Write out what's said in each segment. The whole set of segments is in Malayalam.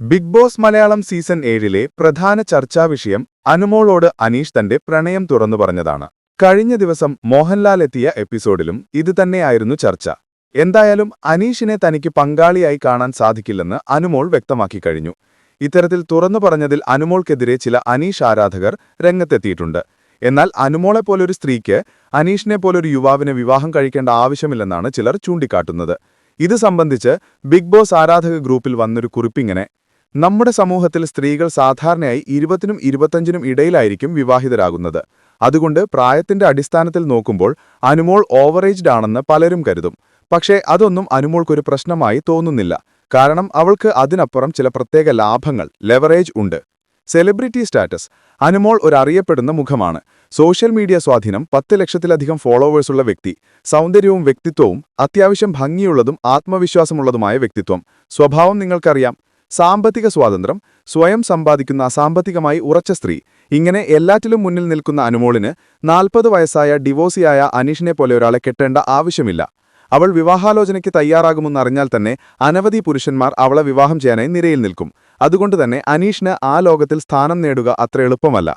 ബിഗ് ബോസ് മലയാളം സീസൺ ഏഴിലെ പ്രധാന ചർച്ചാ വിഷയം അനുമോളോട് അനീഷ് തന്റെ പ്രണയം തുറന്നു പറഞ്ഞതാണ്. കഴിഞ്ഞ ദിവസം മോഹൻലാൽ എത്തിയ എപ്പിസോഡിലും ഇതുതന്നെയായിരുന്നു ചർച്ച. എന്തായാലും അനീഷിനെ തനിക്ക് പങ്കാളിയായി കാണാൻ സാധിക്കില്ലെന്ന് അനുമോൾ വ്യക്തമാക്കി കഴിഞ്ഞു. ഇത്തരത്തിൽ തുറന്നു പറഞ്ഞതിൽ അനുമോൾക്കെതിരെ ചില അനീഷ് ആരാധകർ രംഗത്തെത്തിയിട്ടുണ്ട്. എന്നാൽ അനുമോളെപ്പോലൊരു സ്ത്രീക്ക് അനീഷിനെ പോലൊരു യുവാവിനെ വിവാഹം കഴിക്കേണ്ട ആവശ്യമില്ലെന്നാണ് ചിലർ ചൂണ്ടിക്കാട്ടുന്നത്. ഇത് സംബന്ധിച്ച് ബിഗ് ബോസ് ആരാധക ഗ്രൂപ്പിൽ വന്നൊരു കുറിപ്പിങ്ങനെ നമ്മുടെ സമൂഹത്തിൽ സ്ത്രീകൾ സാധാരണയായി ഇരുപത്തിനും ഇരുപത്തഞ്ചിനും ഇടയിലായിരിക്കും വിവാഹിതരാകുന്നത്. അതുകൊണ്ട് പ്രായത്തിന്റെ അടിസ്ഥാനത്തിൽ നോക്കുമ്പോൾ അനുമോൾ ഓവറേജ്ഡ് ആണെന്ന് പലരും കരുതും. പക്ഷേ അതൊന്നും അനുമോൾക്കൊരു പ്രശ്നമായി തോന്നുന്നില്ല. കാരണം അവൾക്ക് അതിനപ്പുറം ചില പ്രത്യേക ലാഭങ്ങൾ ലെവറേജ് ഉണ്ട്. സെലിബ്രിറ്റി സ്റ്റാറ്റസ് അനുമോൾ ഒരു അറിയപ്പെടുന്ന മുഖമാണ്. സോഷ്യൽ മീഡിയ സ്വാധീനം പത്ത് ലക്ഷത്തിലധികം ഫോളോവേഴ്സുള്ള വ്യക്തി. സൗന്ദര്യവും വ്യക്തിത്വവും അത്യാവശ്യം ഭംഗിയുള്ളതും ആത്മവിശ്വാസമുള്ളതുമായ വ്യക്തിത്വം. സ്വഭാവം നിങ്ങൾക്കറിയാം. സാമ്പത്തിക സ്വാതന്ത്ര്യം സ്വയം സമ്പാദിക്കുന്ന സാമ്പത്തികമായി ഉറച്ച സ്ത്രീ. ഇങ്ങനെ എല്ലാറ്റിലും മുന്നിൽ നിൽക്കുന്ന അനുമോളിന് നാൽപ്പത് വയസ്സായ ഡിവോഴ്സിയായ അനീഷിനെ പോലെ ഒരാളെ കെട്ടേണ്ട ആവശ്യമില്ല. അവൾ വിവാഹാലോചനയ്ക്ക് തയ്യാറാകുമെന്നറിഞ്ഞാൽ തന്നെ അനവധി പുരുഷന്മാർ അവളെ വിവാഹം ചെയ്യാനായി നിരയിൽ നിൽക്കും. അതുകൊണ്ട് തന്നെ അനീഷിന് ആ ലോകത്തിൽ സ്ഥാനം നേടുക അത്ര എളുപ്പമല്ല.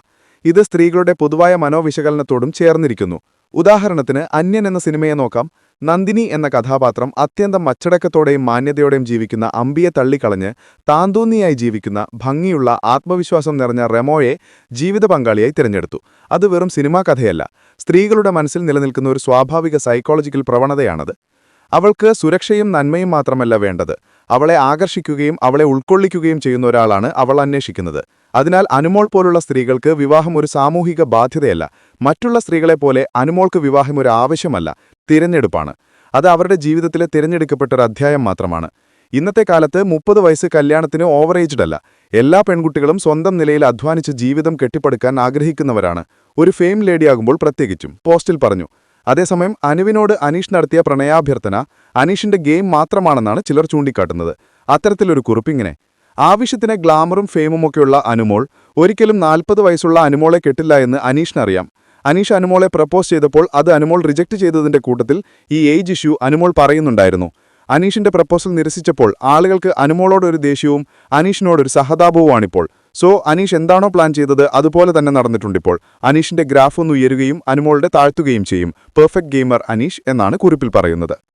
ഇത് സ്ത്രീകളുടെ പൊതുവായ മനോവിശകലനത്തോടും ചേർന്നിരിക്കുന്നു. ഉദാഹരണത്തിന് അന്യൻ എന്ന സിനിമയെ നോക്കാം. നന്ദിനി എന്ന കഥാപാത്രം അത്യന്തം അച്ചടക്കത്തോടെയും മാന്യതയോടെയും ജീവിക്കുന്ന അമ്പിയെ തള്ളിക്കളഞ്ഞ് താന്തോന്നിയായി ജീവിക്കുന്ന ഭംഗിയുള്ള ആത്മവിശ്വാസം നിറഞ്ഞ റെമോയെ ജീവിത പങ്കാളിയായി തിരഞ്ഞെടുത്തു. അത് വെറും സിനിമാ കഥയല്ല സ്ത്രീകളുടെ മനസ്സിൽ നിലനിൽക്കുന്ന ഒരു സ്വാഭാവിക സൈക്കോളജിക്കൽ പ്രവണതയാണത്. അവൾക്ക് സുരക്ഷയും നന്മയും മാത്രമല്ല വേണ്ടത്. അവളെ ആകർഷിക്കുകയും അവളെ ഉൾക്കൊള്ളിക്കുകയും ചെയ്യുന്ന ഒരാളാണ് അവൾ അന്വേഷിക്കുന്നത്. അതിനാൽ അനുമോൾ പോലുള്ള സ്ത്രീകൾക്ക് വിവാഹം ഒരു സാമൂഹിക ബാധ്യതയല്ല. മറ്റുള്ള സ്ത്രീകളെപ്പോലെ അനുമോൾക്ക് വിവാഹം ഒരു ആവശ്യമല്ല. തിരഞ്ഞെടുപ്പാണ്. അത് അവരുടെ ജീവിതത്തിലെ തിരഞ്ഞെടുക്കപ്പെട്ട ഒരു അധ്യായം മാത്രമാണ്. ഇന്നത്തെ കാലത്ത് മുപ്പത് വയസ്സ് കല്യാണത്തിന് അല്ല. എല്ലാ പെൺകുട്ടികളും സ്വന്തം നിലയിൽ അധ്വാനിച്ച് ജീവിതം കെട്ടിപ്പടുക്കാൻ ആഗ്രഹിക്കുന്നവരാണ്. ഒരു ഫെയിം ലേഡിയാകുമ്പോൾ പ്രത്യേകിച്ചും. പോസ്റ്റിൽ പറഞ്ഞു അതേസമയം അനുവിനോട് അനീഷ് നടത്തിയ പ്രണയാഭ്യർത്ഥന അനീഷിന്റെ ഗെയിം മാത്രമാണെന്നാണ് ചിലർ ചൂണ്ടിക്കാട്ടുന്നത്. അത്തരത്തിലൊരു കുറിപ്പിങ്ങനെ ആവശ്യത്തിന് ഗ്ലാമറും ഫെയിമുമൊക്കെയുള്ള അനുമോൾ ഒരിക്കലും നാൽപ്പത് വയസ്സുള്ള അനുമോളെ കെട്ടില്ല എന്ന് അനീഷിനറിയാം. അനീഷ് അനുമോളെ പ്രപ്പോസ് ചെയ്തപ്പോൾ അത് അനുമോൾ റിജക്റ്റ് ചെയ്തതിന്റെ കൂട്ടത്തിൽ ഈ ഏജ് ഇഷ്യൂ അനുമോൾ പറയുന്നുണ്ടായിരുന്നു. അനീഷിന്റെ പ്രപ്പോസൽ നിരസിച്ചപ്പോൾ ആളുകൾക്ക് അനുമോളോടൊരു ദേഷ്യവും അനീഷിനോടൊരു സഹതാപവുമാണിപ്പോൾ. സോ അനീഷ് എന്താണോ പ്ലാൻ ചെയ്തത് അതുപോലെ തന്നെ നടന്നിട്ടുണ്ടിപ്പോൾ. അനീഷിന്റെ ഗ്രാഫ് ഒന്ന് ഉയരുകയും അനുമോളുടെ താഴ്ത്തുകയും ചെയ്യും. പെർഫെക്റ്റ് ഗെയിമർ അനീഷ് എന്നാണ് കുറിപ്പിൽ പറയുന്നത്.